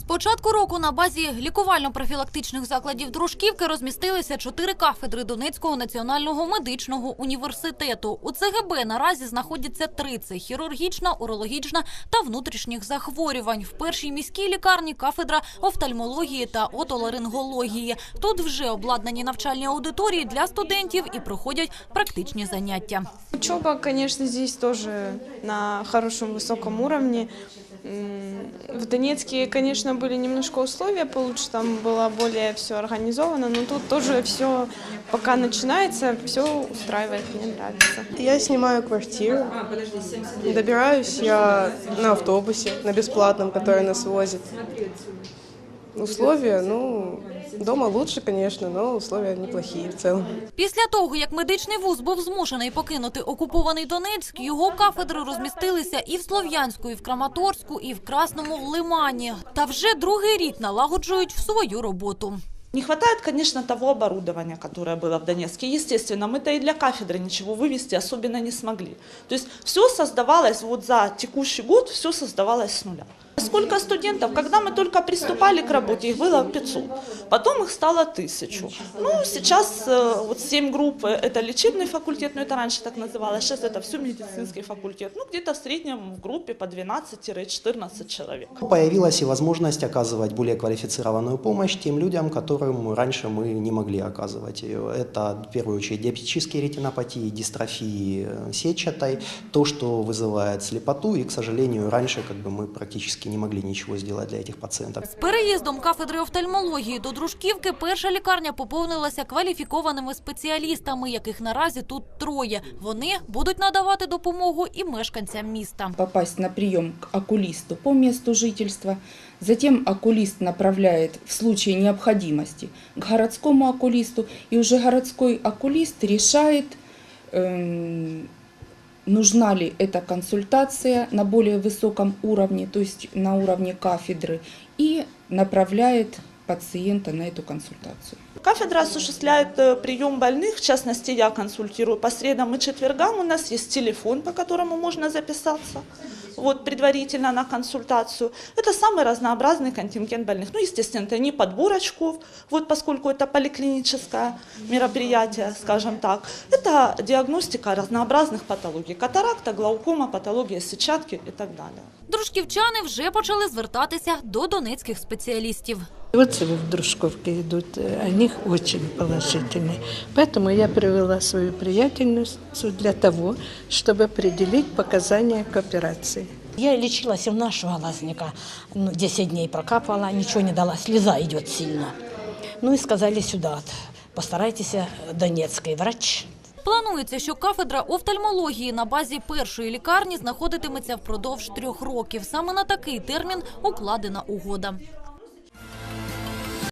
З початку року на базі лікувально-профілактичних закладів Дружківки розмістилися чотири кафедри Донецького національного медичного університету. У ЦГБ наразі знаходяться три: це хірургічна, урологічна та внутрішніх захворювань. В першій міській лікарні кафедра офтальмології та отоларингології. Тут вже обладнані навчальні аудиторії для студентів і проходять практичні заняття. Учеба, конечно, здесь тоже на хорошем высоком уровне. М, В Донецке, конечно, были немножко условия получше, там было более все организовано, но тут тоже все пока начинается, все устраивает, мне нравится. Я снимаю квартиру. Добираюсь я на автобусе, на бесплатном, который нас возит. Условия, ну, дома лучше, конечно, но условия неплохие в целом. Після того, як медичний вуз був змушений покинути окупований Донецьк, його кафедри розмістилися і в Слов'янську, і в Краматорську, і в Красному Лимані. Та вже другий рік налагоджують свою роботу. Не хватает, конечно, того оборудования, которое было в Донецке. Естественно, мы-то и для кафедры ничего вывести особенно не смогли. То есть все создавалось вот за текущий год, все создавалось с нуля. Сколько студентов, когда мы только приступали к работе, их было 500, потом их стало 1000. Ну, сейчас э, вот 7 групп, э, это лечебный факультет, ну это раньше так называлось, сейчас это все медицинский факультет. Ну, где-то в среднем в группе по 12-14 человек. Появилась и возможность оказывать более квалифицированную помощь тем людям, которым раньше мы не могли оказывать. ее. Это, в первую очередь, диабетические ретинопатии, дистрофии э, сетчатой, то, что вызывает слепоту, и, к сожалению, раньше как бы, мы практически не могли ничего сделать для этих пациентов. З переїздом кафедри офтальмології до Дружківки перша лікарня поповнилася кваліфікованими спеціалістами, яких наразі тут троє. Вони будуть надавати допомогу і мешканцям міста. попасть на прием к окулисту по месту жительства. Затем окулист направляет в случае необходимости к городскому окулисту, и уже городской окулист решает, эм, нужна ли эта консультация на более высоком уровне, то есть на уровне кафедры, и направляет пациента на эту консультацию. Кафедра осуществляет э, прием больных, в частности, я консультирую по средам и четвергам. У нас есть телефон, по которому можно записаться вот, предварительно на консультацию. Это самый разнообразный контингент больных. Ну, естественно, это не подбор очков, вот, поскольку это поликлиническое мероприятие, скажем так. Это диагностика разнообразных патологий. Катаракта, глаукома, патология сетчатки и так далее. Дружківчани вже почали звертатися до донецьких спеціалістів. Отзывы в Дружковке идут, э, о них очень положительные. Поэтому я привела свою приятельницу для того, чтобы определить показания к операции. Я лечилась у нашего лазника, ну, 10 дней прокапывала, ничего не дала, слеза идет сильно. Ну и сказали сюда, постарайтесь, э, донецкий врач. Планується, що кафедра офтальмології на базі першої лікарні знаходитиметься впродовж трьох років. Саме на такий термін укладена угода.